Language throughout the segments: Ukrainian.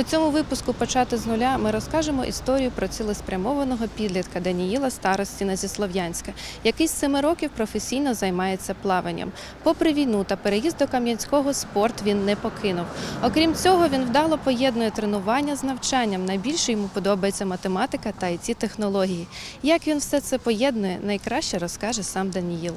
У цьому випуску почати з нуля ми розкажемо історію про цілеспрямованого підлітка Даніїла Старостіна зі Слов'янська, який з семи років професійно займається плаванням. Попри війну та переїзд до Кам'янського спорт він не покинув. Окрім цього, він вдало поєднує тренування з навчанням. Найбільше йому подобається математика та it технології. Як він все це поєднує, найкраще розкаже сам Даніїл.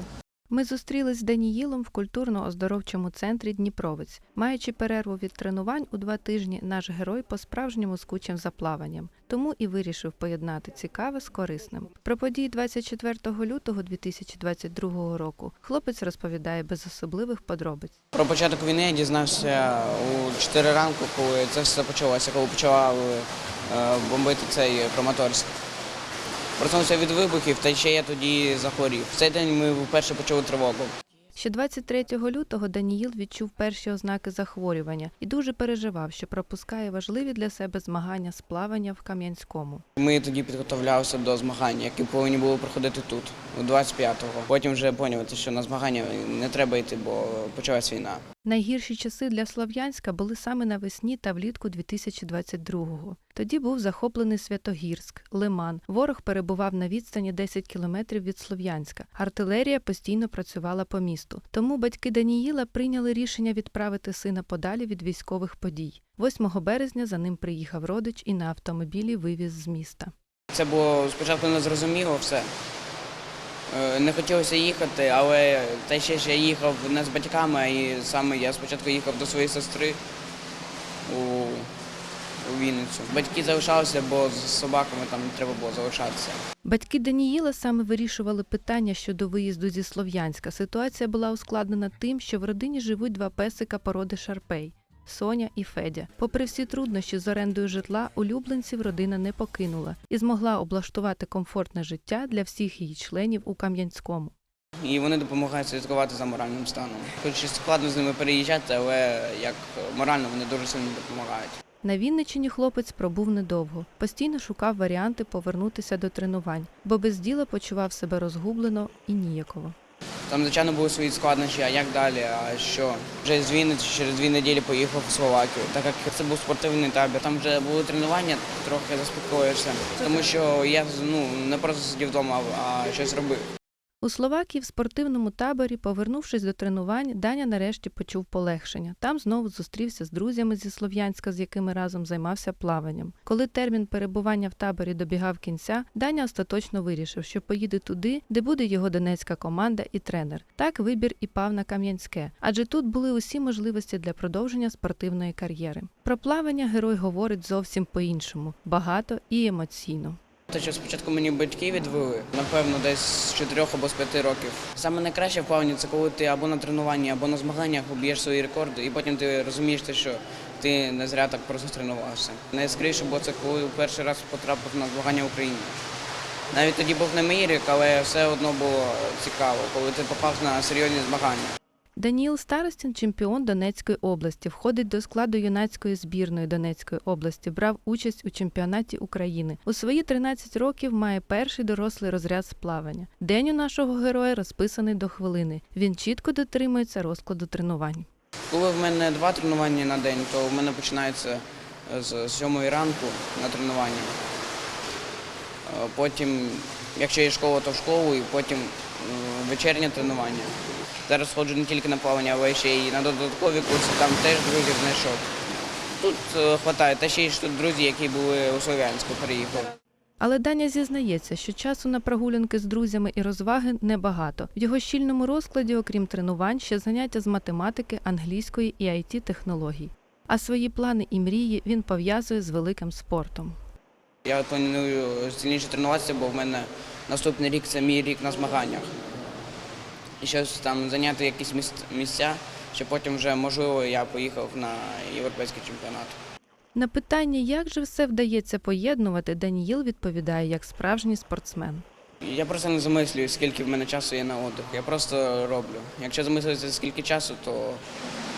Ми зустрілись з Даніїлом в культурно-оздоровчому центрі Дніпровець. Маючи перерву від тренувань у два тижні, наш герой по-справжньому скучив за плаванням, тому і вирішив поєднати цікаве з корисним. Про події 24 лютого 2022 року хлопець розповідає без особливих подробиць. Про початок війни я дізнався у 4 ранку, коли це все почалося, коли почали е, бомбити цей Краматорськ. Проснувся від вибухів, та ще я тоді захворів. В цей день ми вперше почули тривогу. Ще 23 лютого Даніїл відчув перші ознаки захворювання і дуже переживав, що пропускає важливі для себе змагання з плавання в Кам'янському. Ми тоді підготовлялися до змагань, які повинні були проходити тут, у 25-го. Потім вже поняли, що на змагання не треба йти, бо почалась війна. Найгірші часи для Слов'янська були саме навесні та влітку 2022-го. Тоді був захоплений Святогірськ, Лиман. Ворог перебував на відстані 10 кілометрів від Слов'янська. Артилерія постійно працювала по місту. Тому батьки Даніїла прийняли рішення відправити сина подалі від військових подій. 8 березня за ним приїхав родич і на автомобілі вивіз з міста. Це було спочатку незрозуміло все. Е, Не хотілося їхати, але те ж я їхав не з батьками, і саме я спочатку їхав до своєї сестри у, Вінницю. Батьки залишалися, бо з собаками там не треба було залишатися. Батьки Даніїла саме вирішували питання щодо виїзду зі Слов'янська. Ситуація була ускладнена тим, що в родині живуть два песика породи Шарпей. Соня і Федя. Попри всі труднощі з орендою житла, улюбленців родина не покинула і змогла облаштувати комфортне життя для всіх її членів у Кам'янському. І вони допомагають слідкувати за моральним станом. Хоч і складно з ними переїжджати, але як морально вони дуже сильно допомагають. На Вінниччині хлопець пробув недовго. Постійно шукав варіанти повернутися до тренувань, бо без діла почував себе розгублено і ніяково. Там, звичайно, були свої складнощі, а як далі? А що? Вже з Вінниці через дві неділі поїхав в Словакію, так як це був спортивний табір. Там вже були тренування, трохи заспокоїшся. Тому що я ну, не просто сидів вдома, а щось робив. У Словакії в спортивному таборі, повернувшись до тренувань, Даня нарешті почув полегшення. Там знову зустрівся з друзями зі Слов'янська, з якими разом займався плаванням. Коли термін перебування в таборі добігав кінця, Даня остаточно вирішив, що поїде туди, де буде його донецька команда і тренер. Так вибір і пав на Кам'янське, адже тут були усі можливості для продовження спортивної кар'єри. Про плавання герой говорить зовсім по-іншому, багато і емоційно. Те, що спочатку мені батьки відвели, напевно, десь з 4 або з 5 років. Саме найкраще в плаванні це коли ти або на тренуванні, або на змаганнях об'єш свої рекорди, і потім ти розумієш, що ти не зря так просто тренувався. Найяскравіше було це, коли перший раз потрапив на змагання в Україні. Навіть тоді був не мій рік, але все одно було цікаво, коли ти попав на серйозні змагання. Даніл Старостін, чемпіон Донецької області, входить до складу юнацької збірної Донецької області, брав участь у чемпіонаті України. У свої 13 років має перший дорослий розряд з плавання. День у нашого героя розписаний до хвилини. Він чітко дотримується розкладу тренувань. Коли в мене два тренування на день, то в мене починається з 7 ранку на тренування. Е, Потім, якщо є школа, то в школу, і потім е, вечірнє тренування. Зараз ходжу не тільки на плавання, але ще й на додаткові курси, там теж друзів знайшов. Тут вистачає, та ще й тут друзі, які були у Слов'янську, переїхали. Але Даня зізнається, що часу на прогулянки з друзями і розваги небагато. В його щільному розкладі, окрім тренувань, ще заняття з математики, англійської і it технологій. А свої плани і мрії він пов'язує з великим спортом. Я планую сильніше тренуватися, бо в мене наступний рік це мій рік на змаганнях. І щось там зайняти якісь місця, щоб потім вже, можливо, я поїхав на європейський чемпіонат. На питання, як же все вдається поєднувати, Даніїл відповідає як справжній спортсмен. Я просто не замислюю, скільки в мене часу є на отдих. Я просто роблю. Якщо замислюватися, скільки часу, то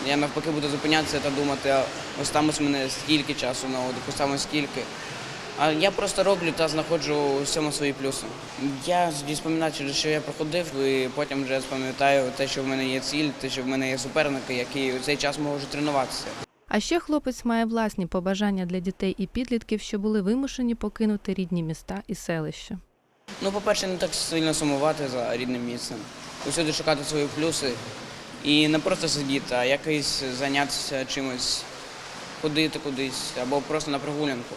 я навпаки буду зупинятися та думати, а ось там ось мене стільки часу на отдих, ось там ось скільки. А я просто роблю та знаходжу у всьому свої плюси. Я споминаю, через що я проходив, і потім вже спам'ятаю те, що в мене є ціль, те, що в мене є суперники, які у цей час можуть тренуватися. А ще хлопець має власні побажання для дітей і підлітків, що були вимушені покинути рідні міста і селища. Ну, по-перше, не так сильно сумувати за рідним місцем. Усюди шукати свої плюси. І не просто сидіти, а якось зайнятися чимось, ходити кудись або просто на прогулянку.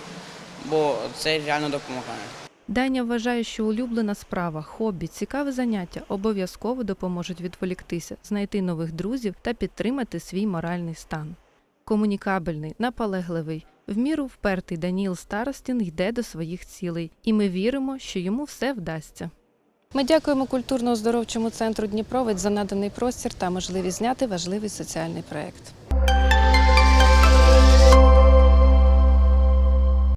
Бо це реально допомагає. Даня вважає, що улюблена справа, хобі, цікаве заняття обов'язково допоможуть відволіктися, знайти нових друзів та підтримати свій моральний стан. Комунікабельний, наполегливий, в міру впертий Даніл Старостін йде до своїх цілей, і ми віримо, що йому все вдасться. Ми дякуємо культурно-оздоровчому центру Дніпровець за наданий простір та можливість зняти важливий соціальний проект.